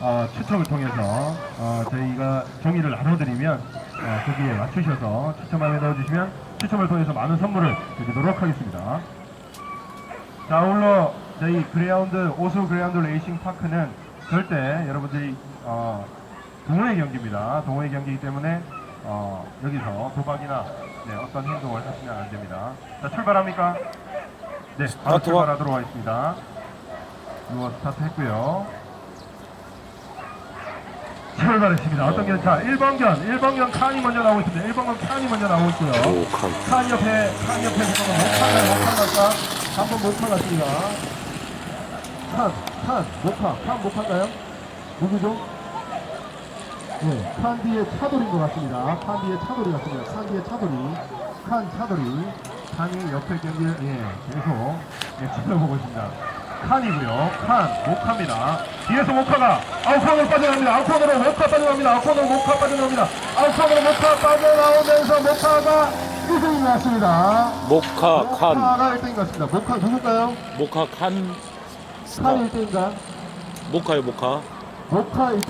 어, 추첨을 통해서 어, 저희가 종이를 나눠드리면 어, 거기에 맞추셔서 추첨함에 넣어주시면 추첨을 통해서 많은 선물을 드리도록 하겠습니다. 자, 아울러 저희 그레이운드 오수 그레이운드 레이싱 파크는 절대 여러분들이 어, 동호회 경기입니다. 동호회 경기이기 때문에 어, 여기서 도박이나 네, 어떤 행동을 하시면 안 됩니다. 자, 출발합니까? 네, 바로 스타트와- 출발하도록 하겠습니다. 이거 스타트 했고요. 출발했습니다. 어떤 견? 자, 1번 견, 1번 견 칸이 먼저 나오고 있습니다. 1번 견 칸이 먼저 나오고 있고요. 오, 칸. 칸 옆에, 칸 옆에 잠깐만 목칸가요? 목칸 갈까? 한번 목칸 같습니다. 칸, 칸, 목칸, 칸 목칸가요? 누구죠? 네, 칸 뒤에 차돌인 것 같습니다. 칸 뒤에 차돌이 같습니다. 칸 뒤에 차돌이, 칸 차돌이, 칸이 옆에 경기를 예, 계속 예, 지켜보고 있습니다. 칸이고요. 칸, 모카입니다. 뒤에서 모카가 아웃콘으로 빠져나갑니다. 아웃콘으로 모카 빠져나갑니다. 아웃콘으로 모카 빠져나갑니다. 아웃콘으로 모카 빠져나오면서 모카가 1등이 났습니다. 모카 칸. 모카가 1등인 것 같습니다. 모카 누굴까요? 모카 칸. 칸이 1등인가? 모카요 모카. 모카